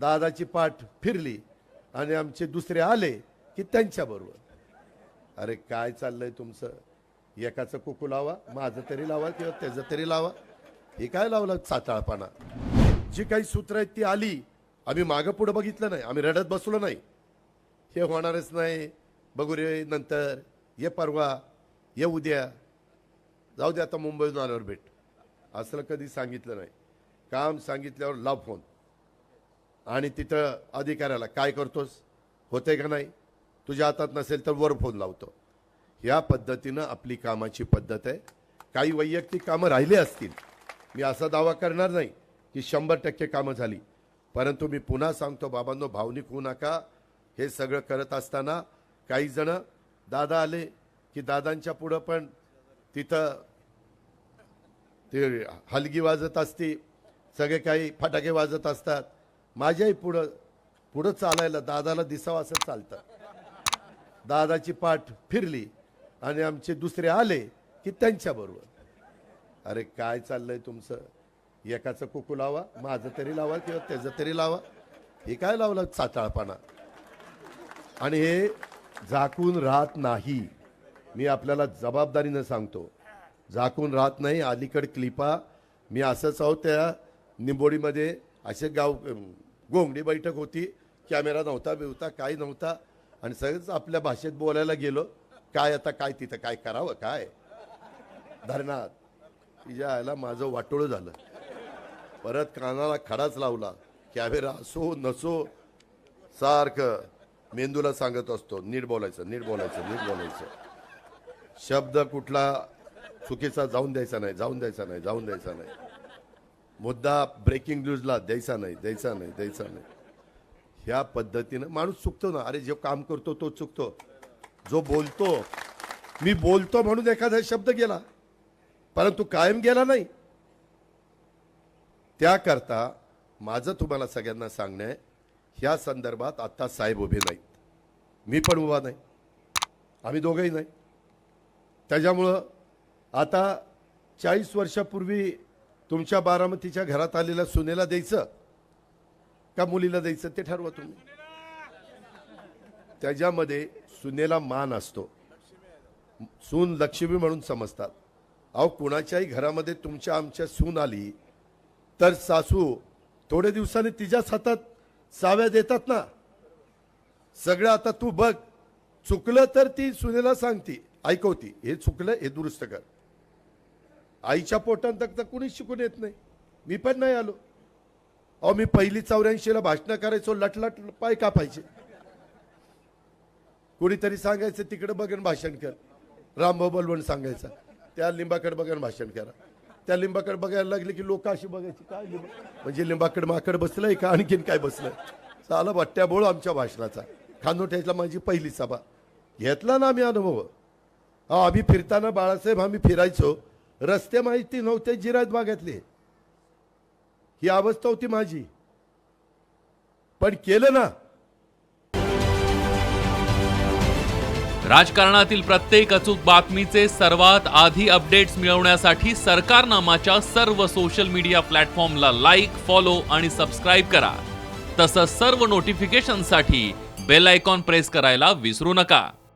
दादाची पाठ फिरली आणि आमचे दुसरे आले की त्यांच्याबरोबर अरे काय चाललंय तुमचं? एकाचं कुकू लावा माझं तरी लावा किंवा त्याचं तरी लावा. हे काय लावलं? चाचाळपणा जी काही सूत्र आहेत ती आली. आम्ही मागं पुढं बघितलं नाही. आम्ही रडत बसलो नाही. हे होणारच नाही. बघू रे नंतर. ये परवा. ये उद्या. जाऊ दे आता मुंबईतून आल्यावर भेट. असलं कधी सांगितलं नाही. काम सांगितल्यावर लाव फोन. आणि तिथं अधिकाऱ्याला काय करतोस? होते का नाही? तुझ्या हातात नसेल तर वर फोन लावतो. या पद्धतीनं आपली कामाची पद्धत आहे. काही वैयक्तिक कामं राहिली असतील. मी असा दावा करणार नाही की शंभर टक्के कामं झाली. परंतु मी पुन्हा सांगतो बाबांनो भावनिक होऊ नका. हे सगळं करत असताना काही जण दादा आले की दादांच्या पुढं पण तिथं ते हलगी वाजत असती. सगळे काही फटाके वाजत असतात. माझ्याही पुढं पुढं चालायला दादाला दिसावं असं चालतं. दादाची पाठ फिरली आणि आमचे दुसरे आले की त्यांच्याबरोबर. अरे काय चाललंय तुमचं? एकाचं कुकू लावा माझं तरी लावा किंवा त्याचं तरी लावा. हे काय लावलं? चाचाळपणा आणि हे झाकून राहत नाही. मी आपल्याला जबाबदारीनं सांगतो. झाकून राहत नाही अलीकड क्लिपा. मी असंच आहोत त्या निंबोडीमध्ये असे गाव गोंगडी बैठक होती. कॅमेरा नव्हता बिवता काही नव्हता. आणि सगळंच आपल्या भाषेत बोलायला गेलो. काय आता काय तिथं काय करावं काय? धरणात. तिच्या आयला माझं वाटोळं झालं. परत कानाला खडाच लावला. कॅमेरा असो नसो सारखं मेंदूला सांगत असतो नीट बोलायचं नीट बोलायचं नीट बोलायचं. शब्द कुठला चुकीचा जाऊन द्यायचा नाही जाऊन द्यायचा नाही जाऊन द्यायचा नाही. मुद्दा ब्रेकिंग न्यूजला द्यायचा नाही द्यायचा नाही द्यायचा नाही. ह्या पद्धतीनं माणूस चुकतो ना. अरे जो काम करतो तो चुकतो. जो बोलतो मी बोलतो म्हणून एखादा शब्द गेला परंतु कायम गेला नाही. त्याकरता माझं तुम्हाला सगळ्यांना सांगणं आहे ह्या संदर्भात आत्ता साहेब उभे नाहीत. मी पण उभा नाही. आम्ही दोघंही नाही. त्याच्यामुळं आता चाळीस वर्षापूर्वी तुमच्या बारामतीच्या घरात आलेल्या सुनेला द्यायचं? का मुलीला द्यायचं? ते ठरवा तुम्ही. त्याच्यामध्ये सुनेला मान असतो. सून लक्ष्मी म्हणून समजतात. अहो कुणाच्याही घरामध्ये तुमच्या आमच्या सून आली तर सासू थोड्या दिवसांनी तिच्याच हातात साव्या देतात ना? सगळं आता तू बघ. चुकलं तर ती सुनेला सांगती. ऐकवती हे चुकलं हे दुरुस्त कर. आईच्या पोटात तर कुणीच शिकून येत नाही. मी पण नाही आलो. अहो मी पहिली चौऱ्याऐंशीला भाषणं करायचो लटलट पाय का पाहिजे कुणीतरी सांगायचं तिकडे बघन भाषण कर. रामभाऊ बलवण सांगायचा त्या लिंबाकडे बघन भाषण करा. त्या लिंबाकडे बघायला लागले की लोक अशी बघायची काय लिंब म्हणजे लिंबाकडे माकड बसलंय का? आणखीन काय बसलंय? चाला बट्ट्या बोळ आमच्या भाषणाचा. खानोठ्याला माझी पहिली सभा. घेतला ना आम्ही अनुभव. हा आम्ही फिरताना बाळासाहेब आम्ही फिरायचो. रस्ते माहिती नव्हते जिरायत बागातले. ही अवस्था होती माझी. पण केलं ना. राजकारणातील प्रत्येक अचूक बातमीचे सर्वात आधी अपडेट्स मिळवण्यासाठी सरकारनामाच्या सर्व सोशल मीडिया प्लॅटफॉर्मला लाईक फॉलो आणि सबस्क्राईब करा. तसंच सर्व नोटिफिकेशनसाठी बेल आयकॉन प्रेस करायला विसरू नका.